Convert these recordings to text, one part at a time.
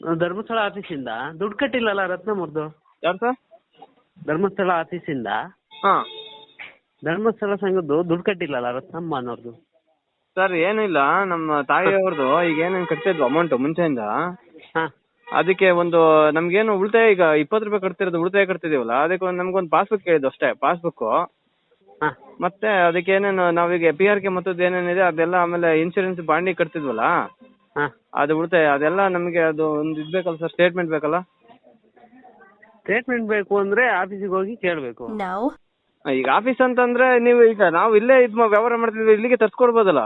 ಧರ್ಮಸ್ಥಳ ಆಫೀಸಿಂದ? ದುಡ್ಡು ಕಟ್ಟಿಲ್ಲಲ್ಲ ರತ್ನಮೂರ್ದು? ಯಾರು ಸರ್? ಧರ್ಮಸ್ಥಳ ಆಫೀಸಿಂದ? ಹಾಂ. ಧರ್ಮಸ್ಥಳ ಸಂಘದ್ದು ದುಡ್ಡು ಕಟ್ಟಿಲ್ಲಲ್ಲ ರತ್ನಮ್ಮ ಅನ್ನೋರ್ದು ಸರ್ ಏನಿಲ್ಲ ನಮ್ಮ ತಾಯಿಯವ್ರದ್ದು ಈಗ ಏನೇನು ಕಟ್ತಿದ್ವು ಅಮೌಂಟ್ ಮುಂಚೆಯಿಂದ? ಹಾಂ. ಅದಕ್ಕೆ ಒಂದು ನಮ್ಗೇನು ಉಳಿತಾಯ ಈಗ ಇಪ್ಪತ್ತು ರೂಪಾಯಿ ಕಟ್ತಿರೋದು ಉಳಿತಾಯ ಕಟ್ತಿದೀವಲ್ಲ ಅದಕ್ಕೆ ಒಂದು ನಮ್ಗೊಂದು ಪಾಸ್ಬುಕ್ ಕೇಳಿದ್ದು ಅಷ್ಟೇ ಪಾಸ್ಬುಕ್ಕು ಹಾಂ. ಮತ್ತೆ ಅದಕ್ಕೆ ಏನೇನು ನಾವೀಗ ಪಿ ಆರ್ ಕೆ ಮತ್ತದ್ದು ಏನೇನಿದೆ ಅದೆಲ್ಲ ಆಮೇಲೆ ಇನ್ಶೂರೆನ್ಸ್ ಬಾಂಡಿ ಕಟ್ತಿದ್ವಲ್ಲ ಹಾಂ. ಅದು ಉಳಿತಾಯ ಅದೆಲ್ಲ ನಮಗೆ ಅದು ಒಂದು ಇದು ಬೇಕಲ್ಲ ಸರ್ ಸ್ಟೇಟ್ಮೆಂಟ್ ಬೇಕಲ್ಲ? ಸ್ಟೇಟ್ಮೆಂಟ್ ಬೇಕು ಅಂದ್ರೆ ಆಫೀಸಿಗೆ ಹೋಗಿ ಕೇಳಬೇಕು. No. ಈಗ ಆಫೀಸ್ ಅಂತಂದ್ರೆ ನೀವು ಈಗ ನಾವು ಇಲ್ಲೇ ಇದ್ ವ್ಯವಹಾರ ಮಾಡ್ತಿದ್ವಿ ಇಲ್ಲಿಗೆ ತರ್ಸ್ಕೊಡ್ಬೋದಲ್ಲ?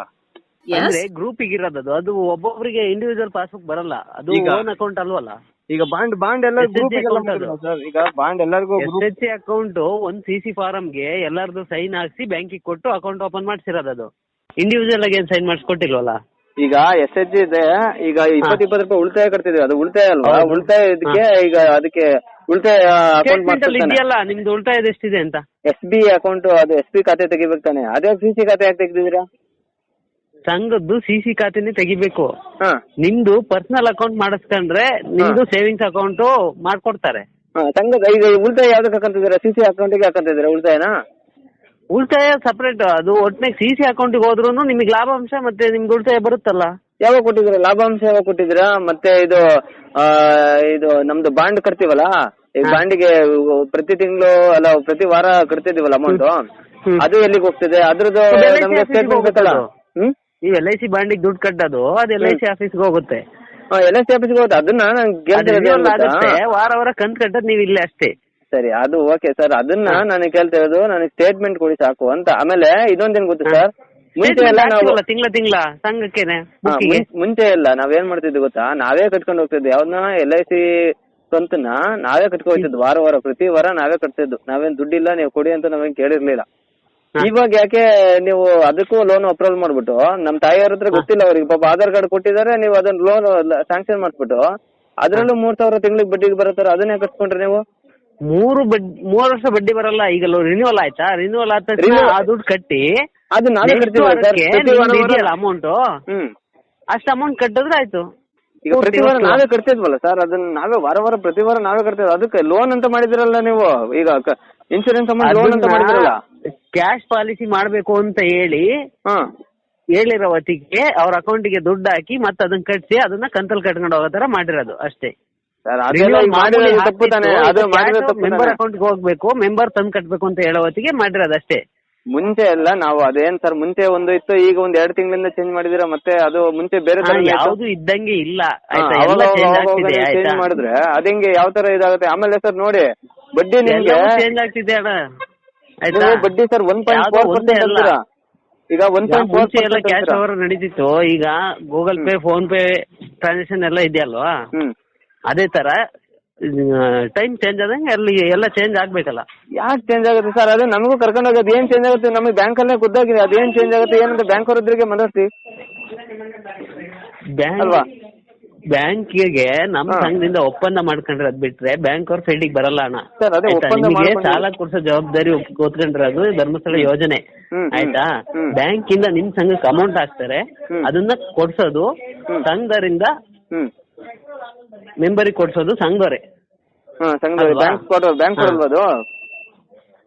ಅಂದ್ರೆ ಗ್ರೂಪಿಗೆ ಇರೋದದು. ಅದು ಒಬ್ಬೊಬ್ಬರಿಗೆ ಇಂಡಿವಿಜುವಲ್ ಪಾಸ್ಬುಕ್ ಬರಲ್ಲ. ಅದು ಈಗ- ಓನ್ ಅಕೌಂಟ್ ಅಲ್ವಲ್ಲ? ಈಗ ಬಾಂಡ್ ಬಾಂಡ್ ಎಲ್ಲ SHG ಗ್ರೂಪ್ ಅದು. ಸರ್ ಈಗ ಬಾಂಡ್ ಎಲ್ಲರಿಗೂ ಎಸ್ ಎಚ್ ಸಿ ಅಕೌಂಟ್ ಒಂದ್ ಸಿ ಸಿ ಫಾರಮ್ಗೆ ಎಲ್ಲಾರ್ದು ಸೈನ್ ಹಾಕ್ಸಿ ಬ್ಯಾಂಕಿಗೆ ಕೊಟ್ಟು ಅಕೌಂಟ್ ಓಪನ್ ಮಾಡ್ಸಿರೋದು ಅದು. ಇಂಡಿವಿಜುವಲ್ ಆಗಿ ಏನ್ ಸೈನ್ ಮಾಡಿಸ್ಕೊಟ್ಟಿಲ್ವಲ್ಲ? ಈಗ ಎಸ್ ಎಚ್ ಜಿ ಇದೆ ಈಗ ಇಪ್ಪತ್ ಇಪ್ಪತ್ತು ರೂಪಾಯಿ ಉಳಿತಾಯ ಕಟ್ತಿದ್ವಿ ಅದು ಉಳಿತಾಯ ಅಲ್ವಾ. ಉಳಿತಾಯ ಇದಕ್ಕೆ ಈಗ ಅದಕ್ಕೆ ಉಳಿತಾಯ ಅಕೌಂಟ್ ಮಾಡ್ತಿರ್ತಾನೆ ಇದೆಯಲ್ಲ ನಿಮ್ದು ಉಳಿತಾಯ ಎಷ್ಟಿದೆ ಅಂತ? ಎಸ್ ಬಿ ಅಕೌಂಟ್ ಅದು ಎಸ್ ಬಿ ಖಾತೆ ತೆಗಿಬೇಕು ತಾನೆ. ಅದೇ ಸಿ ಸಿ ಖಾತೆ ಯಾಕೆ ತೆಗ್ದಿದ್ದೀರಾ? ಸಂಘದ್ದು ಸಿ ಸಿ ಖಾತೆನೇ ತೆಗಿಬೇಕು. ಹಾ. ನಿಮ್ದು ಪರ್ಸನಲ್ ಅಕೌಂಟ್ ಮಾಡಿಸ್ಕೊಂಡ್ರೆ ನಿಮ್ದು ಸೇವಿಂಗ್ಸ್ ಅಕೌಂಟ್ ಮಾಡ್ಕೊಡ್ತಾರೆ. ಹಾ ಸಂಘದ ಈಗ ಉಳಿತಾಯ ಯಾವ್ದಕ್ಕೆ ಹಾಕಂತಿದ್ದೀರಾ? ಸಿ ಸಿ ಅಕೌಂಟಿಗೆ ಹಾಕಂತಿದ್ದೀರಾ ಉಳಿತಾಯನಾ? ಉಳಿತಾಯ ಸಪರೇಟ್ ಅದು ಒಟ್ಟಿನಾಗ ಸಿ ಸಿ ಅಕೌಂಟಿಗೆ ಹೋದ್ರು ನಿಮಗೆ ಲಾಭಾಂಶ ಮತ್ತೆ ನಿಮ್ಗೆ ಉಳಿತಾಯ ಬರುತ್ತಲ್ಲ? ಯಾವಾಗ ಕೊಟ್ಟಿದ್ರ ಲಾಭಾಂಶ ಯಾವಾಗ ಕೊಟ್ಟಿದ್ದೀರಾ? ಮತ್ತೆ ಇದು ಆ, ಇದು ನಮ್ದು ಬಾಂಡ್ ಕಟ್ತೀವಲ್ಲ? ಈ. ಬಾಂಡಿಗೆ ಪ್ರತಿ ತಿಂಗಳು ಅಲ್ಲ ಪ್ರತಿ ವಾರ ಕಟ್ತಿದೀವಲ್ಲ ಅಮೌಂಟ್ ಹ್ಮ್. ಅದು ಎಲ್ಲಿಗೆ ಹೋಗ್ತಿದೆ? ಅದ್ರದ್ದು ಅದು LIC ನಮ್ಗೆ office ಗೆ ಸ್ಟೇಟ್ಮೆಂಟ್ ಬೇಕಲ್ಲ? ಹೋಗುತ್ತೆ ಹ್ಮ್? ನೀವು ಎಲ್ ಐ ಸಿ ಬಾಂಡಿಗೆ ದುಡ್ಡು ಕಟ್ಟೋದು ಅದು ಎಲ್ ಐ ಸಿ ಆಫೀಸ್ಗೆ ಹೋಗುತ್ತೆ. ಎಲ್ ಎಸ್ ಸಿ ಆಫೀಸ್ಗೆ ಹೋಗುತ್ತೆ. ಅದನ್ನ ನಾನು ಅದು renewal ಆಗುತ್ತೆ ವಾರ ವಾರ ಕಂತ್ ಕಟ್ಟೋದು ನೀವು ಇಲ್ಲೇ ಅಷ್ಟೇ. ಸರಿ ಅದು ಓಕೆ ಸರ್ ಅದನ್ನ ಕೇಳ್ತಾ ಕೇಳ್ತಿರೋದು ನನಗೆ ಸ್ಟೇಟ್ಮೆಂಟ್ ಕೊಡಿ ಸಾಕು ಅಂತ. ಆಮೇಲೆ ಇನ್ನೊಂದೇನ್ ಗೊತ್ತು ಸರ್ ಮುಂಚೆ ಎಲ್ಲ ನಾವು ತಿಂಗಳ ತಿಂಗಳ ಸಂಘಕ್ಕೇನೆ ಹಾ, ಮುಂಚೆ ಎಲ್ಲ ನಾವೇನ್ ಮಾಡ್ತಿದ್ವಿ ಗೊತ್ತಾ? ನಾವೇ ಕಟ್ಕೊಂಡು ಹೋಗ್ತಿದ್ವಿ. ಯಾವ್ದನ್ನ ಎಲ್ ಐ ಸಿ ಕಂತನ್ನ ನಾವೇ ಕಟ್ಕೊಂಡು ಹೋಗ್ತಿದ್ವಿ ವಾರ ವಾರ ಪ್ರತಿ ವಾರ ನಾವೇ ಕಟ್ತಿದ್ದು. ನಾವೇನ್ ದುಡ್ಡಿಲ್ಲ ನೀವು ಕೊಡಿ ಅಂತ ನಾವೇನ್ ಕೇಳಿರ್ಲಿಲ್ಲ. ಹಾ. ಇವಾಗ ಯಾಕೆ ನೀವು ಅದಕ್ಕೂ ಲೋನ್ ಅಪ್ರೂವಲ್ ಮಾಡ್ಬಿಟ್ಟು ನಮ್ ತಾಯಿಯವ್ರ ಹತ್ರ ಗೊತ್ತಿಲ್ಲ ಅವ್ರಿಗೆ. ಪಾಪ ಆಧಾರ್ ಕಾರ್ಡ್ ಕೊಟ್ಟಿದ್ದಾರೆ ನೀವು ಅದನ್ನ ಲೋನ್ ಸ್ಯಾಂಕ್ಷನ್ ಮಾಡ್ಬಿಟ್ಟು ಅದ್ರಲ್ಲೂ ಮೂರ್ ಸಾವಿರ ತಿಂಗಳಿಗೆ ಬಡ್ಡಿಗೆ ಬರತ್ತಾರ ಅದನ್ನೇ ಕಟ್ಕೊಂಡ್ರೆ ನೀವು? ಮೂರು ಬಡ್ಡಿ ಮೂರು ವರ್ಷ ಬಡ್ಡಿ ಬರಲ್ಲ ಈಗ ರಿನ್ಯೂವಲ್ ಆಯ್ತಾ? ರಿನ್ಯೂವಲ್ ಆದ ತಕ್ಷಣ ಆ ದುಡ್ಡು ಕಟ್ಟಿ ಅದು ಕಟ್ತೀವಿ ಅಮೌಂಟ್ ಅಷ್ಟು ಅಮೌಂಟ್ ಕಟ್ಟಿದ್ರೆ ಆಯ್ತು. ಈಗ ಪ್ರತಿ ವಾರ ನಾವೇ ಕಟ್ತಿದ್ವಲ್ಲ ಸರ್? ಅದನ್ನ ನಾವೇ ವಾರ ವಾರ ಪ್ರತಿ ವಾರ ನಾವೇ ಕಟ್ತಿದ್ವಿ ಅದಕ್ಕೆ ಲೋನ್ ಅಂತ ಮಾಡಿದಿರಲ್ಲ ನೀವು? ಈಗ ಇನ್ಶೂರೆನ್ಸ್ ಅಮೌಂಟ್ ಲೋನ್ ಅಂತ ಮಾಡಿದಿರಲ್ಲ? ಕ್ಯಾಶ್ ಪಾಲಿಸಿ ಮಾಡ್ಬೇಕು ಅಂತ ಹೇಳಿ ಹಾ. ಹೇಳಿರೋ ಹೊತ್ತಿಗೆ ಅವ್ರ ಅಕೌಂಟಿಗೆ ದುಡ್ಡು ಹಾಕಿ ಮತ್ತೆ ಅದನ್ನ ಕಟ್ಸಿ ಅದನ್ನ ಕಂತಲ್ ಕಟ್ಕೊಂಡು ಹೋಗೋ ತರ ಮಾಡಿರೋದು ಅಷ್ಟೇ. ತಪ್ಪು ತಾನೆ? ಅದು ತಪ್ಪು ಮೆಂಬರ್ ಹೋಗ್ಬೇಕು ಮೆಂಬರ್ ತಂದು ಕಟ್ಬೇಕು ಅಂತ ಹೇಳೋ ಹೊತ್ತಿಗೆ ಮಾಡಿರೋದಷ್ಟೇ ಮುಂಚೆ ಎಲ್ಲ ನಾವು ಅದೇನ್ ಸರ್ ಮುಂಚೆ ಒಂದು ಇತ್ತು ಈಗ ಒಂದ್ ಎರಡ್ ತಿಂಗಳಿಂದ ಚೇಂಜ್ ಮಾಡಿದಿರ ಮತ್ತೆ ಅದು ಮುಂಚೆ ಬೇರೆ ತರ ಯಾವ್ದು ಇದ್ದಂಗೆ ಇಲ್ಲ. ಚೇಂಜ್ ಮಾಡಿದ್ರೆ ಅದಂಗೆ ಯಾವ ತರ ಇದಾಗುತ್ತೆ? ಆಮೇಲೆ ಸರ್ ನೋಡಿ ಬಡ್ಡಿ ನಿಮ್ಗೆ ಚೇಂಜ್ ಆಗ್ತಿದೆ ಅಣ್ಣ. ಬಡ್ಡಿ sir one point four percent ಅಲ್ಲ. ಈಗ ಒನ್ ಈಗ ಪಾಯಿಂಟ್ ಫೋರ್ ಎಲ್ಲ ಕ್ಯಾಶ್ ಓವರ್ ನಡೀತಿತ್ತು ಈಗ Google Pay PhonePe transaction ಎಲ್ಲ ಇದೆಯಲ್ವಾ? ಹ್ಮ್. ಅದೇ ತರ ಟೈಮ್ ಚೇಂಜ್ ಆದಂಗೆ ಅಲ್ಲಿ ಎಲ್ಲ ಚೇಂಜ್ ಆಗ್ಬೇಕಲ್ಲ. ಯಾಕೆ ಚೇಂಜ್ ಆಗುತ್ತೆ ಸರ್? ಅದೇ ನಮಗೂ ಕರ್ಕೊಂಡು ಹೋಗೋದು. ಏನ್ ಚೇಂಜ್ ಆಗುತ್ತೆ? ನಮಗೆ ಬ್ಯಾಂಕ್ ಅಲ್ಲೇ ಖುದ್ದಾಗಿದೆ. ಅದೇನ್ ಚೇಂಜ್ ಆಗುತ್ತೆ? ಏನಂತ ಬ್ಯಾಂಕ್ ಅವರಿದ್ರಿಗೆ ಮನಸ್ಸಿ. ಬ್ಯಾಂಕ್ ಅಲ್ವಾ? ಬ್ಯಾಂಕಿಗೆ ನಮ್ಮ ಸಂಘದಿಂದ ಒಪ್ಪಂದ ಮಾಡ್ಕೊಂಡ್ರೆ ಅದ್ ಬಿಟ್ರೆ ಬ್ಯಾಂಕ್ ಅವ್ರ ಸೈಡಿಗೆ ಬರಲ್ಲ ಅಣ್ಣ. ಸರ್, ಅದೇ ಆಯ್ತಾ? ಒಪ್ಪಂದ ನಿಮಗೆ ಮಾಡ್ಕೊಂಡು- ಸಾಲ ಕೊಡ್ಸೋ ಜವಾಬ್ದಾರಿ ಅದು ಧರ್ಮಸ್ಥಳ ಯೋಜನೆ. ಹ್ಮ್, ಹ್ಮ್, ಆಯ್ತಾ? ಹ್ಮ್. ಬ್ಯಾಂಕ್ ಇಂದ ನಿಮ್ ಸಂಘಕ್ಕೆ ಅಮೌಂಟ್ ಹಾಕ್ತಾರೆ. ಹ್ಮ್. ಅದನ್ನ ಕೊಡ್ಸೋದು. ಸಂಘದಿಂದ ಹ್ಮ್. ಮೆಂಬರಿಗೆ ಕೊಡ್ಸೋದು ಸಂಘವರೇ ಹಾ ಸಂಘ ಅಲ್ವಾ? ಬ್ಯಾಂಕ್ ಕೊಡೋ ಬ್ಯಾಂಕ್ ಹಾ. ಕೊಡಲ್ವಾ ಅದು?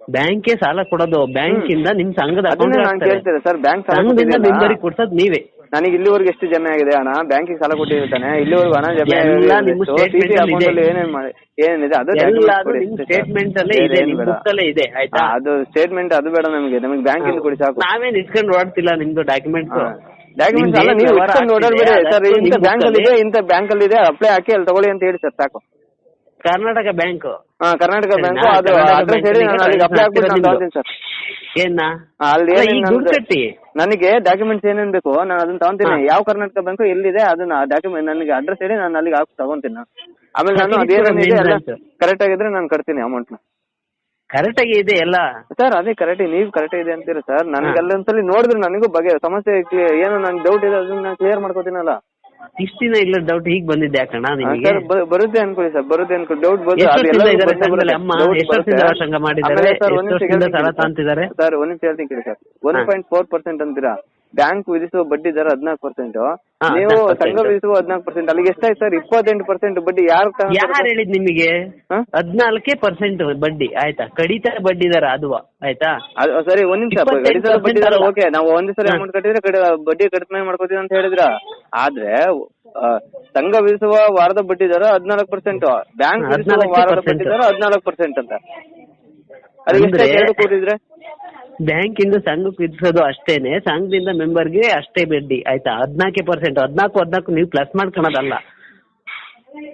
ಬ್ಯಾಂಕೇ ಸಾಲ ಕೊಡೋದು. ಬ್ಯಾಂಕ್ ಇಂದ ನಿಮ್ ಸಂಘದ ಅದನ್ನೇ ನಾನು ಕೇಳ್ತಿದ್ದೆ ಸರ್ ಬ್ಯಾಂಕ್ ಸಾಲ ಸಂಘದಿಂದ? ಮೆಂಬರಿಗೆ ಕೊಡ್ಸೋದು ನೀವೇ. ನನಗೆ ಇಲ್ಲಿವರೆಗೆ ಎಷ್ಟು ಜಮೆ ಆಗಿದೆ ಹಣ ಬ್ಯಾಂಕಿಗೆ ಸಾಲ ಕೊಟ್ಟಿರ್ತಾನೆ ಇಲ್ಲಿವರೆಗೂ ಹಣ ಜಮೆ ಎಲ್ಲ ನಿಮ್ಮ statement ಅಲ್ಲಿ ಇದೆ. ಏನೇನ್ ಮಾಡಿ ಏನಿದೆ ಅದು ಎಲ್ಲ documents ಅದು ಕೊಡಿ. ನಿಮ್ ಅಷ್ಟೇ ಸ್ಟೇಟ್ಮೆಂಟ್. ಅಲ್ಲೇ ಬೇರೆ ಇದೆ. ಏನು ಬೇಡ. ಬುಕ್ ಅಲ್ಲೇ ಇದೆ. ಆಯ್ತಾ? ಹಾ, ಅದು ಸ್ಟೇಟ್ಮೆಂಟ್ ಅದು ಬೇಡ ನಮಗೆ. ನಮಗೆ ಬ್ಯಾಂಕಿಂದ ಕೊಡಿ ಸಾಕು. ನಾವೇನ್ ಇಸ್ಕೊಂಡು ಓಡ್ತಿಲ್ಲ ನಿಮ್ದು ಡಾಕ್ಯುಮೆಂಟ್ಸ್ ಡಾಕ್ಯುಮೆಂಟ್ಸ್ ಅಲ್ಲ ನೀವು ಇಟ್ಕೊಂಡು ಸರ್ ಇಂಥ ಬ್ಯಾಂಕ್ ಅಲ್ಲಿ ಇದೆ ಇಂಥ ಬ್ಯಾಂಕ್ ಅಲ್ಲಿ ಇದೆ ಅಪ್ಲೈ ಹಾಕಿ ಅಲ್ಲಿ ತಗೊಳ್ಳಿ ಅಂತ ಹೇಳಿ ಸರ್ ಸಾಕು. ಕರ್ನಾಟಕ ಬ್ಯಾಂಕ್. ಹಾ ಕರ್ನಾಟಕ ಬ್ಯಾಂಕ್ ಅದು ಅಡ್ರೆಸ್ ಹೇಳಿ ನಾನು ಅಲ್ಲಿಗೆ ಅಪ್ಲೈ ಹಾಕ್ಬಿಟ್ಟು ನಾನು ತಗೊಳ್ತೀನಿ ಸರ್. ಏನ? ಅಲ್ಲಿ ಕಟ್ಟಿ. ನನಗೆ ಡಾಕ್ಯುಮೆಂಟ್ಸ್ ಏನೇನ್ ಬೇಕು ನಾನು ಅದನ್ನ ತಗೊಂತೀನಿ. ಯಾವ ಕರ್ನಾಟಕ ಬ್ಯಾಂಕ್ ಎಲ್ಲಿದೆ ಅದನ್ನ ಡಾಕ್ಯುಮೆಂಟ್ ನನಗೆ ಅಡ್ರೆಸ್ ಹೇಳಿ ನಾನು ಅಲ್ಲಿಗೆ ಹಾಕಿ ತಗೊಂತೀನಿ ನಾನು. ಆಮೇಲೆ ನಾನು ಅದೇ ಅದೇನಿದೆ of ಎಲ್ಲ ಕರೆಕ್ಟ್ ಆಗಿದ್ರೆ ನಾನು ಕಟ್ತೀನಿ ಅಮೌಂಟ್ನ. ಕರೆಕ್ಟ್ ಆಗಿ ಇದೆ ಎಲ್ಲ. ಸರ್ ಅದೇ ಕರೆಕ್ಟ್ ನೀವು ಕರೆಕ್ಟ್ ಇದೆ ಅಂತೀರ ಸರ್ ನನಗೆ ಅಲ್ಲೊಂದ್ಸಲಿ ನೋಡಿದ್ರೆ ನನಗೂ ಬಗೆ ಸಮಸ್ಯೆ clear- ಏನೋ ನನ್ ಡೌಟ್ ಇದೆ ಅದನ್ನ ನಾನು ಕ್ಲಿಯರ್ ಮಾಡ್ಕೋತೀನಲ್ಲ. ಇಷ್ಟ ದಿನ ಇಲ್ಲ ಡೌಟ್ ಹೀಗ್ ಬಂದಿದ್ದೆ ಯಾಕಣ್ಣ ನಿಮಗೆ? ಸರ್ ಬರುತ್ತೆ ಅನ್ಕೊಳ್ಳಿ ಸರ್ ಬರುತ್ತೆ ಅನ್ಕೊಳ್ಳಿ ಡೌಟ್ ಎಷ್ಟು ವರ್ಷದಿಂದ ಇದಾರೆ ಸಂಘದಲ್ಲಿ? ಅಮ್ಮ? ಎಷ್ಟು ವರ್ಷದಿಂದ ಸಂಘ ಮಾಡಿದ್ದಾರೆ? ಎಷ್ಟು ವರ್ಷದಿಂದ ಸಾಲ ತಾಂತಿದ್ದಾರೆ? ಸರ್ ಒಂದ್ ನಿಮಿಷ ಹೇಳ್ತೀನಿ ಕೇಳಿ sir one. Point four percent ಅಂತೀರಾ? ಬ್ಯಾಂಕ್ ವಿಧಿಸುವ ಬಡ್ಡಿ ದರ ಹದಿನಾಲ್ಕು ಪರ್ಸೆಂಟ್ ಹಾ, ನೀವು 14%. ಸಂಘ ವಿಧಿಸುವ ಹದಿನಾಲ್ಕು ಪರ್ಸೆಂಟ್ ಅಲ್ಲಿಗೆ ಎಷ್ಟಾಯ್ತು ಸರ್? ಇಪ್ಪತ್ತೆಂಟು ಪರ್ಸೆಂಟ್ ಬಡ್ಡಿ ಯಾರು ಯಾರು ಹೇಳಿದ್ ನಿಮಗೆ? ಹಾ? ಹದ್ನಾಲ್ಕೇ ಪರ್ಸೆಂಟ್ ಬಡ್ಡಿ ಆಯ್ತಾ? ಕಡಿತ ಬಡ್ಡಿ ದರ ಅದು ಆಯ್ತಾ? ಸರಿ ಒಂದ್ ನಿಮಿಷ ಇಪ್ಪತ್ತೆಂಟು ಗಡಿತರ ಬಡ್ಡಿ ದರ ಅಲ್ಲ. ಓಕೆ ನಾವು ಒಂದೇ ಸರಿ ಹಾ. ಅಮೌಂಟ್ ಕಟ್ಟಿದ್ರೆ ಕಡಿ ಬಡ್ಡಿ ಕಡಿಮೆ ಮಾಡ್ಕೋತೀವಿ ಅಂತ ಹೇಳಿದ್ರ? ಆದ್ರೆ ಆ, ಸಂಘ ವಿಧಿಸುವ ವಾರದ ಬಡ್ಡಿ ದರ ಹದಿನಾಲ್ಕು ಪರ್ಸೆಂಟ್ ಬ್ಯಾಂಕ್ ವಿಧಿಸುವ 14% ವಾರದ ಬಡ್ಡಿ ದರ ಹದಿನಾಲ್ಕು ಪರ್ಸೆಂಟ್ ಅಂತ. ಅದಕ್ಕೆ ಅಂದ್ರೆ- ಎಷ್ಟಾಯ್ತು? ಎರಡು ಕೂಡಿದ್ರೆ ಬ್ಯಾಂಕ್ ಇಂದ ಸಂಘಕ್ಕೆ ವಿಧಿಸೋದು ಅಷ್ಟೇನೆ. ಸಂಘದಿಂದ ಮೆಂಬರ್ಗೆ ಅಷ್ಟೇ ಬಡ್ಡಿ. ಆಯ್ತಾ? ಹದಿನಾಲ್ಕೇ ಪರ್ಸೆಂಟ್ ಹದಿನಾಲ್ಕು ಹದಿನಾಲ್ಕು ನೀವು ಪ್ಲಸ್ ಮಾಡ್ಕೊಳೋದಲ್ಲ.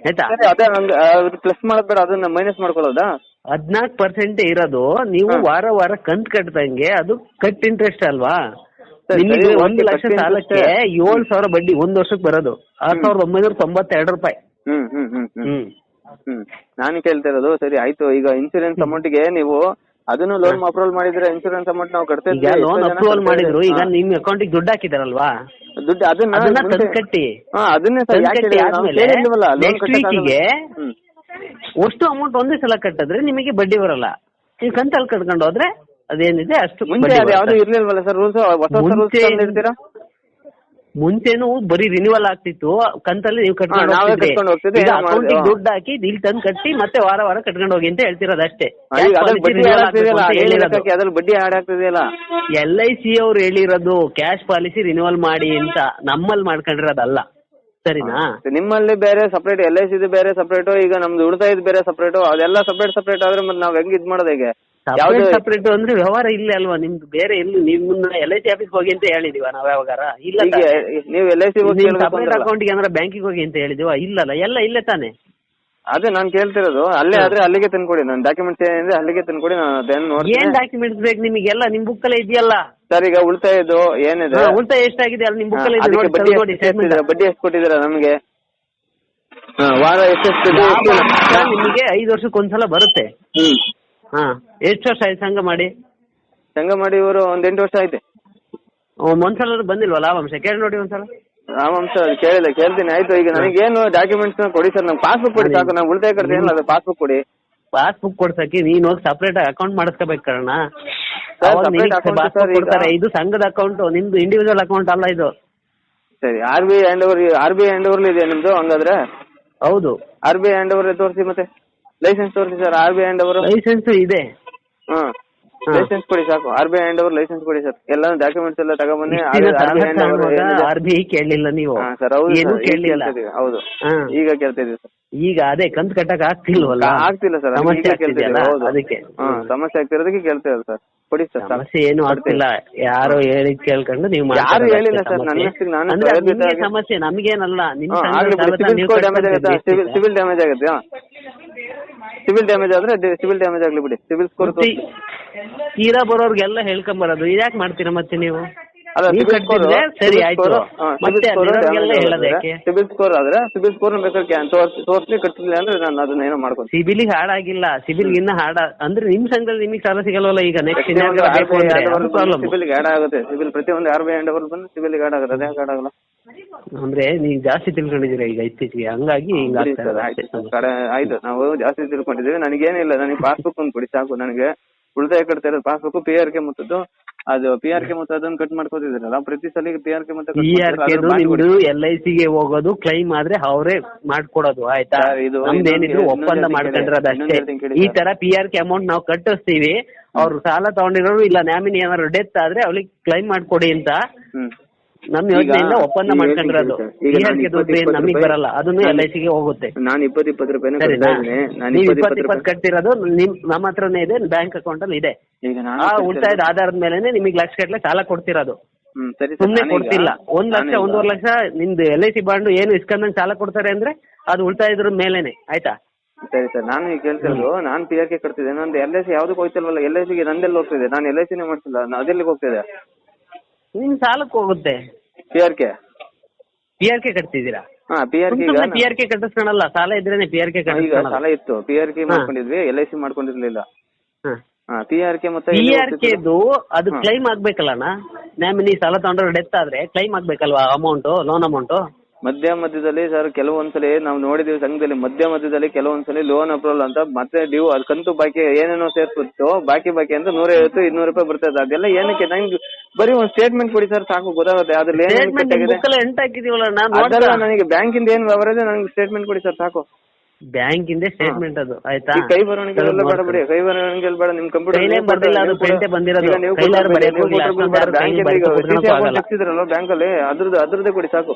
ಆಯ್ತಾ? ಸರಿ ಅದೇ ನಂಗೆ ಪ್ಲಸ್ ಮಾಡೋದ್ ಬೇಡ ಅದನ್ನ ಮೈನಸ್ ಮಾಡ್ಕೊಳ್ಳೋದಾ? ಹದಿನಾಲ್ಕು ಪರ್ಸೆಂಟ್ ಇರೋದು. ನೀವು. ವಾರ ವಾರ ಕಂತ್ ಕಟ್ದಂಗೆ ಅದು ಕಟ್ ಇಂಟ್ರೆಸ್ಟ್ ಅಲ್ವಾ? ಸರಿ, ನಿಮಗೆ ಸರಿ, ಒಂದು ಓಕೆ, ಲಕ್ಷ interest. ಸಾಲಕ್ಕೆ ಏಳು ಸಾವಿರ ಬಡ್ಡಿ ಒಂದ್ ವರ್ಷಕ್ಕೆ ಬರೋದು. ಆರ್ ಸಾವಿರದ ಒಂಬೈನೂರ ತೊಂಬತ್ತೆರಡು ರೂಪಾಯಿ. ಹ್ಮ್ ಹ್ಮ್ ಹ್ಮ್ ಹ್ಮ್. ಹ್ಮ್. ನಾನು ಕೇಳ್ತಾ ಇರೋದು ಸರಿ ಆಯ್ತು. ಈಗ ಇನ್ಸೂರೆನ್ಸ್ ಅಮೌಂಟ್ಗೆ ನೀವು ಅದನ್ನು ಲೋನ್ ಅಪ್ರೂವಲ್ ಮಾಡಿದ್ರೆ ಇನ್ಸೂರೆನ್ಸ್ ಅಮೌಂಟ್ ನಾವು ಕಟ್ತೇವೆ ಈಗ ಇದ್ವಿ, ಲೋನ್ ಅಪ್ರೂವಲ್ ಮಾಡಿದ್ರು ಈಗ ನಿಮ್ ಅಕೌಂಟಿಗೆ ದುಡ್ಡು ಹಾಕಿದಾರಲ್ವಾ. ದುಡ್ಡು ಅದನ್ನ ಅದನ್ನ ಮುಂಚೆ- ತಂದು ಕಟ್ಟಿ ಹಾ ಅದನ್ನೇ ಸರ್ ತಂದು ಯಾಕೆ ಕಟ್ಟಿ? ನಾವು ಆದ್ಮೇಲೆ ಕೇಳಿದ್ವಲ್ಲ, loan next ಕಟ್ಟಕ್ಕಾಗಲ್ಲ. week ಗೆ ಹ್ಮ್. ಅಷ್ಟು ಅಮೌಂಟ್ ಒಂದೇ ಸಲ ಕಟ್ಟಿದ್ರೆ ನಿಮಗೆ ಬಡ್ಡಿ ಬರಲ್ಲ ನೀವು ಕಂತಲ್ಲಿ ಕಟ್ಕೊಂಡು ಹೋದ್ರೆ ಅದೇನಿದೆ ಅಷ್ಟು ಮುಂಚೆ ಬಡ್ಡಿ ಅದು ಯಾವ್ದು ಬರುತ್ತೆ. ಇರ್ಲಿಲ್ವಲ್ಲ ಸರ್ ರೂಲ್ಸ್ ಹೊಸ ಹೊಸ ರೂಲ್ಸ್ ಮುಂಚೆ- ತಂದಿರ್ತೀರಾ ಮುಂಚೆನೂ ಬರೀ ರಿನ್ಯೂವಲ್ ಆಗ್ತಿತ್ತು. ಕಂತಲ್ಲಿ ನೀವು ಕಟ್ಕೊಂಡು ನಾವೇ ಹೋಗ್ತಿದ್ರಿ. ಕಟ್ಕೊಂಡು ಹೋಗ್ತಿದ್ವಿ, ಈಗ ಏನೋ ಮಾಡಿದ್ವಿ, ಅಕೌಂಟಿಗೆ ದುಡ್ಡು ಹಾಕಿ ಇಲ್ಲಿ ತಂದು ಕಟ್ಟಿ ಮತ್ತೆ ವಾರ ವಾರ ಕಟ್ಕೊಂಡು ಹೋಗಿ ಅಂತ ಹೇಳ್ತಿರೋದು ಅಷ್ಟೇ. ಈಗ ಅದ್ರಲ್ಲಿ ಬಡ್ಡಿ ಆಗ್ತಿದೆಯಲ್ಲ ಎಲ್ಐಸಿ ಲೆಕ್ಕಕ್ಕೆ ಅದ್ರಲ್ಲಿ ಬಡ್ಡಿ ಆಡ್ ಆಗ್ತಿದೆಯಲ್ಲ ಎಲ್ ಐ ಸಿ ಅವ್ರು ಹೇಳಿರೋದು ಕ್ಯಾಶ್ ಪಾಲಿಸಿ ರಿನ್ಯೂವಲ್ ಮಾಡಿ ಅಂತ ನಮ್ಮಲ್ಲಿ ಮಾಡ್ಕೊಂಡಿರೋದಲ್ಲ. ಸರಿನಾ? ನಿಮ್ಮಲ್ಲಿ ಬೇರೆ ಸಪರೇಟ್ ಎಲ್ ಐ ಸಿ ಬೇರೆ ಸಪರೇಟ್ ಈಗ ನಮ್ದು ಉಳಿತಾಯದ ಬೇರೆ ಸಪರೇಟ್ ಅದೆಲ್ಲ ಸಪರೇಟ್ ಸಪರೇಟ್ ಆದ್ರೆ ಮತ್ತೆ ನಾವ್ ಹೆಂಗ್ ಇದ್ ಮಾಡೋದು ಹೇಗೆ? ಯಾವ್ದು ಸಪರೇಟ್ ಅಂದ್ರೆ ವ್ಯವಹಾರ ಇಲ್ಲ ಅಲ್ವಾ? ನಿಮ್ದು ಬೇರೆ ಎಲ್ಲಿ? ನಿಮ್ಮನ್ನ ಎಲ್ ಐ ಸಿ ಆಫೀಸ್ ಹೋಗಿ ಅಂತ ಹೇಳಿದೀವ ನಾವ್ ಯಾವಾಗಾರ? ಇಲ್ಲ ಈಗ ನೀವು ಎಲ್ ಐ ಸಿ ಸಪರೇಟ್ ಅಕೌಂಟ್ಗೆ ಅಂದ್ರೆ ಬ್ಯಾಂಕಿಗೆ ಹೋಗಿ ಅಂತ ಹೇಳಿದೀವ? ಇಲ್ಲಲ್ಲ ಎಲ್ಲ ಇಲ್ಲೇ ತಾನೆ. ಅದೇ ನಾನ್ ಕೇಳ್ತಿರೋದು ಅಲ್ಲೇ ಆದ್ರೆ ಅಲ್ಲಿಗೆ ತಂದ್ಕೊಡಿ ನನ್ನ ಡಾಕ್ಯುಮೆಂಟ್ಸ್ ಏನಿದೆ ಅಲ್ಲಿಗೆ ತಂದ್ಕೊಡಿ ನಾನು ಅದೇನು ಏನ್ ನೋಡ್ತೀನಿ ಡಾಕ್ಯುಮೆಂಟ್ಸ್ ಬೇಕು ನಿಮಗೆಲ್ಲ? ನಿಮ್ ಬುಕ್ ಅಲ್ಲೇ ಇದೆಯಲ್ಲ? ಸರ್ ಈಗ ಉಳಿತಾಯದು ಏನಿದೆ? ಉಳಿತಾಯ ಎಷ್ಟಾಗಿದೆ? ಅಲ್ಲಿ ನಿಮ್ ಬುಕ್ ಅಲ್ಲಿ ಅದಕ್ಕೆ ಬಡ್ಡಿ ನೋಡಿ ಎಷ್ಟು ಬಡ್ಡಿ ಎಷ್ಟು ಕೊಟ್ಟಿದ್ದೀರಾ ನಮಗೆ? ವಾರ ಇದೆ, ಎಷ್ಟು ನಿಮಗೆ ಐದು ವರ್ಷಕ್ಕೆ ಒಂದ್ಸಲ ಬರುತ್ತೆ. ಹ್ಮ್. ಹಾ. ಎಷ್ಟು ವರ್ಷ ಆಯ್ತು ಸಂಘ ಮಾಡಿ? ಸಂಘ ಮಾಡಿ ಇವರು ಒಂದ್ ಎಂಟು ವರ್ಷ ಆಯ್ತು. ಒಂದ್- ಒಂದ್ಸಲ ಬಂದಿಲ್ವಾ ಲಾಭಾಂಶ ಕೇಳಿ ನೋಡಿ ಒಂದ್ಸಲ. ಲಾಭಾಂಶ ಕೇಳಿಲ್ಲ ಕೇಳ್ತೀನಿ. ಆಯ್ತು ಈಗ ನನಗೇನು ಡಾಕ್ಯುಮೆಂಟ್ಸ್ ಕೊಡಿ ಸರ್ ನಮ್ಗೆ ಪಾಸ್ಬುಕ್ ಕೊಡಿ ಸಾಕು. ನಾನು ಉಳಿತಾಯ ಕಟ್ತೀನಿ ಏನಿಲ್ಲ ಅದು ಪಾಸ್ಬುಕ್ ಕೊಡಿ. ಪಾಸ್ಬುಕ್ ಕೊಡ್ಸಕ್ಕೆ ನೀನ್ ಹೋಗಿ ಸಪರೇಟ್ ಅಕೌಂಟ್ ಮಾಡಿಸ್ಕೋಬೇಕು separate account ಈಗ- ಕೊಡ್ತಾರೆ. ಇದು ಸಂಘದ ಅಕೌಂಟ್ ನಿಮ್ದು ಇಂಡಿವಿಜುವಲ್ ಅಕೌಂಟ್ ಅಲ್ಲ ಇದು. ಸರಿ R B I hand over R B hand over ಇದೆಯಾ ನಿಮ್ದು ಹಂಗಾದ್ರೆ? ಹೌದು. R B I hand over ತೋರಿಸಿ ಮತ್ತೆ. ಲೈಸೆನ್ಸ್ ತೋರಿಸಿ sir R B I hand over license ಇದೆ. ಹಾ. ಹಾ. ಲೈಸೆನ್ಸ್ ಕೊಡಿ ಸಾಕು. R B I hand over license ಕೊಡಿ ಸರ್ ಎಲ್ಲ ಡಾಕ್ಯುಮೆಂಟ್ಸ್ ಎಲ್ಲ ತಗೊಂಬನ್ನಿ. ಆರ್ ಬಿ ಐ ಕೇಳಲಿಲ್ಲ ನೀವು. ಹಾ ಸರ್ ಹೌದು ಏನು ಈಗ ಕೇಳಲಿಲ್ಲ. ಹೌದು. ಹಾ. ಈಗ ಕೇಳ್ತಾ ಇದ್ದೀವಿ ಸರ್ ಈಗ ಅದೇ ಕಂತ್ ಕಟ್ಟಕ್ ಆಗ್ತಿಲ್ವಲ್ಲ? ಆಗ್ತಿಲ್ಲ ಸರ್ ಸಮಸ್ಯೆ ಆಗ್ತಿದೆಯಲ್ಲ? ಹೌದು. ಅದಕ್ಕೆ. ಹಾ ಸಮಸ್ಯೆ ಆಗ್ತಿರೋದಕ್ಕೆ ಕೇಳ್ತಾ ಇರೋದು ಸರ್ ಕೊಡಿ ಸರ್ ಸಮಸ್ಯೆ ಏನು ಆಗ್ತಿಲ್ಲ. ಯಾರು ಹೇಳಿ ಕೇಳ್ಕೊಂಡು ನೀವು ಯಾರು ಹೇಳಿಲ್ಲ ಅಷ್ಟೇ ಸರ್, ನನ್ನ ನಾನು ಅಂದ್ರೆ ನಿಮ್ಗೆ ಪ್ರಯತ್ನ ಸಮಸ್ಯೆ ನಮಗೇನಲ್ಲ. ನಿಮ್ಮ ಸಂಘದ ಸಿವಿಲ್ ನೀವು ಡ್ಯಾಮೇಜ್ ಆಗುತ್ತೆ? ಸಿವಿಲ್ ಡ್ಯಾಮೇಜ್ ಆಗುತ್ತೆ? ಹಾ ಸಿವಿಲ್ ಡ್ಯಾಮೇಜ್ ಆದ್ರೆ ಸಿವಿಲ್ ಡ್ಯಾಮೇಜ್ ಆಗ್ಲಿ ಬಿಡಿ. ಸಿವಿಲ್ ಸ್ಕೋರ್ ಮತ್ತೆ ತೀರಾ ಬರೋರ್ಗೆಲ್ಲ ಹೇಳ್ಕೊಂಬರೋದು ಇದ್ಯಾಕ್ ಮಾಡ್ತೀರಾ ಮತ್ತೆ ನೀವು? ಸಿಬಿಲ್ ನೀವು ಸಿವಿಲ್ ಸ್ಕೋರ್ ಕಟ್ಟಿದ್ರೆ ಸರಿ ಆಯ್ತು. ಮತ್ತೆ ಅಲ್ಲಿರೋರ್ಗೆಲ್ಲ ಹೇಳೋದು ಯಾಕೆ? ಸಿವಿಲ್ ಸ್ಕೋರ್ ಆದ್ರೆ ಸಿಬಿಲ್ ಸ್ಕೋರ್ ಬೇಕಾದ್ರೆ ತೋರ್ಸಿ ಕಟ್ಟಿಲ್ಲ ಅಂದ್ರೆ ನಾನು ಅದನ್ನ ಏನೋ ಮಾಡ್ಕೊತೀನಿ. ಸಿಬಿಲ್ ಆಗಿಲ್ಲ ಸಿಬಿಲ್ ಇನ್ನ ಹಾಡ ಅಂದ್ರೆ ನಿಮ್ ಸಂಘದಲ್ಲಿ ನಿಮಗೆ ಸಾಲ ಸಿಗಲ್ವಲ್ಲ ಈಗ ನೆಕ್ಸ್ಟ್ ಸಿಬಿಲ್ ಬೇಕು ಅಂದ್ರೆ ಪ್ರಾಬ್ಲಮ್ ಸಿವಿಲ್ ಆಡ್ ಆಗುತ್ತೆ ಸಿವಿಲ್ ಪ್ರತಿಯೊಂದು ಆರ್ ಬಿ ಹ್ಯಾಂಡ್ ಓವರ್ ಬಂದು ಸಿಬಿಲ್ ಆಡ್ ಆಗುತ್ತೆ ಅದೇ ಆಡ್ ಆಗಲ್ಲ ಅಂದ್ರೆ ನೀವು ಜಾಸ್ತಿ ತಿಳ್ಕೊಂಡಿದ್ದೀರಾ ಈಗ ಇತ್ತೀಚೆಗೆ? ಹಂಗಾಗಿ ಹಿಂಗ ಬಿಡಿ ಆಗ್ತಾ ಇರೋದು ಆಯ್ತು ಅಷ್ಟೇ ಸಮಸ್ಯೆ. ಕಡೆ ಆಯ್ತು. ನಾವು ಜಾಸ್ತಿ ತಿಳ್ಕೊಂಡಿದ್ದೀವಿ. ನನಗೇನಿಲ್ಲ. ನನಗೆ ಪಾಸ್ಬುಕ್ ಒಂದು ಕೊಡಿ ಸಾಕು. ನನಗೆ ಉಳಿತಾಯ ಕಟ್ತಾ ಇರೋದು ಪಾಸ್ಬುಕ್ ಪಿ ಆರ್ ಕೆ ಮೊತ್ತದ್ದು. ಅದು ಪಿ ಆರ್ ಕೆ ಮತ್ತು ಅದನ್ನ ಕಟ್ ಮಾಡ್ಕೋತಿದ್ರಲ್ಲ ಪ್ರತಿ ಸಲ ಪಿ ಆರ್ ಕೆ ಮೊತ್ತ ಪಿ ಆರ್ ಕೆ ನಿಮ್ದು ಎಲ್ ಐ ಸಿಗೆ ಹೋಗೋದು ಕ್ಲೈಮ್ ಆದ್ರೆ ಅವರೇ ಮಾಡ್ಕೊಡೋದು ಆಯ್ತಾ? ಸರ್, ಇದು ಇನ್ನೊಂದು ಒಪ್ಪಂದ ಮಾಡ್ಕೊಂಡ್ರೆ ಇನ್ನೊಂದು ಹೇಳ್ತೀನಿ ಕೇಳಿ ಈ ಸರ್. ತರ ಪಿ ಆರ್ ಕೆ ಅಮೌಂಟ್ ನಾವು ಕಟ್ಟಿಸ್ತೀವಿ. ಅವ್ರು ಸಾಲ ತಗೊಂಡಿರೋರು ಇಲ್ಲ ನ್ಯಾಮಿನಿ ಏನಾದ್ರು ಡೆತ್ ಆದ್ರೆ ಅವ್ರಿಗೆ ಕ್ಲೈಮ್ ಮಾಡ್ಕೊಡಿ ಅಂತ. ಹ್ಮ್. ನಮ್ಮ ಯೋಜನೆಯಿಂದ ಒಪ್ಪಂದ ದುಡ್ಡು ನಮಗೆ ರೂಪಾಯಿ- ಬರಲ್ಲ. ಅದನ್ನು ನಾನು- ಎಲ್ ಐ ಸಿಗೆ ಹೋಗುತ್ತೆ. ನಾನು ಇಪ್ಪತ್ತು ಇಪ್ಪತ್ತು ರೂಪಾಯಿನ ಸರಿನಾ? ನೀವು ಇಪ್ಪತ್ತು ಕಟ್ತಿರೋದು ನಿಮ್ ನಮ್ಮ ಹತ್ರನೇ ಇದೆ ಬ್ಯಾಂಕ್ ಅಕೌಂಟ್ ಅಲ್ಲಿ ಇದೆ. ಈಗ ನಾನು ಆ ಉಳಿತಾಯದ ಆಧಾರದ ಮೇಲೆನೆ ನಿಮಗೆ ಲಕ್ಷ ಗಟ್ಟಲೆ ಸಾಲ ಕೊಡ್ತಿರೋದು. ಹ್ಮ್ ಸರಿ ಸರ್, ಸುಮ್ನೆ ನಾನೀಗ- ಕೊಡ್ತಿಲ್ಲ. ಒಂದ್ ಲಕ್ಷ ನಾನೀಗ- ಒಂದೂವರೆ ಲಕ್ಷ ನಿಮ್ದು ಎಲ್ ಐ ಸಿ ಬಾಂಡ್ ಏನು ಇಸ್ಕೊಂಡಂಗೆ ಸಾಲ ಕೊಡ್ತಾರೆ ಅಂದ್ರೆ ಅದು ಉಳಿತಾಯದ್ರ ಮೇಲೆನೆ. ಆಯ್ತಾ? ಸರಿ ಸರ್. ನಾನು ಈಗ ಕೇಳ್ತಿರೋದು ನಾನು ಪಿ ಆರ್ ಕೆ ಕಟ್ತಿದ್ದೆ ನಂದು ಎಲ್ ಐ ಸಿ ಯಾವ್ದಕ್ಕೆ ಹೋಯ್ತಲ್ವಲ್ಲ ಎಲ್ ಐ ಸಿಗೆ ನಂದೆಲ್ಲ ಹೋಗ್ತಿದೆ? ನಾನು ಎಲ್ ಐ ಸಿನೇ ಮಾಡ್ತಿಲ್ಲ ನಾನು ಅದೆಲ್ಲಿಗೆ ಹೋಗ್ತಿದೆ. ನಿಮ್ ಸಾಲಕ್ಕೆ ಹೋಗುತ್ತೆ. P R K P R K ಕಟ್ತಿದ್ದೀರಾ? ಹಾ P R K P R K ಕಟ್ಟಿಸ್ಕೊಳಲ್ಲ ಸಾಲ ಇದ್ರೇನೆ ಪಿ ಆರ್ ಕೆ ಈಗ ಸಾಲ ಇತ್ತು. ಪಿ ಆರ್ ಕೆ ಮಾಡ್ಕೊಂಡಿದ್ವಿ ಎಲ್ ಐ ಸಿ ಮಾಡ್ಕೊಂಡಿರ್ಲಿಲ್ಲ. ಪಿ ಆರ್ ಕೆ ಮತ್ತೆ ಪಿ ಆರ್? ಕೆದು ಅದು. ಕ್ಲೈಮ್ ಆಗ್ಬೇಕಲ್ಲಣ್ಣ ನ್ಯಾಮಿನಿ ಸಾಲ ತಗೊಂಡ್ರೆ ಡೆತ್ ಆದ್ರೆ ಕ್ಲೈಮ್ ಆಗ್ಬೇಕಲ್ವಾ ಅಮೌಂಟ್ ಲೋನ್ ಅಮೌಂಟ್ ಮಧ್ಯ ಮಧ್ಯದಲ್ಲಿ ಸರ್ ಕೆಲವೊಂದ್ಸಲಿ ನಾವು ನೋಡಿದೀವಿ ಸಂಘದಲ್ಲಿ ಮಧ್ಯ ಮಧ್ಯದಲ್ಲಿ ಕೆಲವೊಂದ್ಸಲಿ ಲೋನ್ ಅಪ್ರೂವಲ್ ಅಂತ ಮತ್ತೆ ಡ್ಯೂ ಅದ್ ಕಂತು ಬಾಕಿ ಏನೇನೋ ಸೇರ್ಸ್ಬಿಟ್ಟು ಬಾಕಿ ಬಾಕಿ ಅಂತ ನೂರೈವತ್ತು ಇನ್ನೂರು ರೂಪಾಯಿ ಬರ್ತದೆ. ಅದೆಲ್ಲ ಏನಕ್ಕೆ? ನಂಗೆ ಬರೀ ಒಂದು ಸ್ಟೇಟ್ಮೆಂಟ್ ಕೊಡಿ ಸರ್ ಸಾಕು ಗೊತ್ತಾಗುತ್ತೆ. ಅದ್ರಲ್ಲಿ ಏನ್ ಸ್ಟೇಟ್ಮೆಂಟ್ ಬುಕ್ಕಲ್ಲಿ ಎಂಟು ಹಾಕಿದೀವಲ್ಲ ಅದಲ್ಲ ನನಗೆ ಬ್ಯಾಂಕಿಂದ ಏನ್ ವ್ಯವಹಾರ ಇದೆ ನನಗೆ ಸ್ಟೇಟ್ಮೆಂಟ್ ಕೊಡಿ ಸರ್ ಸಾಕು. ಬ್ಯಾಂಕಿಂದ ಸ್ಟೇಟ್ಮೆಂಟ್ ಅದು ಆಯ್ತಾ? ಈ ಕೈ ಬರವಣಿಗೆ ಎಲ್ಲ ಬೇಡ ಬಿಡಿ ಕೈ ಬರವಣಿಗೆ ಬೇಡ ನಿಮ್ ಕಂಪ್ಯೂಟರ್ ಕೈಲೇ ಬರ್ದಿಲ್ಲ, ಅದು print ಬಂದಿರೋದು. ಕೈಲಾರ ಹೋಗಿಲ್ಲ, ಬರೆದು ಕೊಟ್ಕೊಳಕ್ಕೂ ಆಗಲ್ಲ. ಬ್ಯಾಂಕ್ ಅಲ್ಲಿ ಅದ್ರದ್ದು ಅದ್ರದ್ದೇ ಕೊಡಿ ಸಾಕು.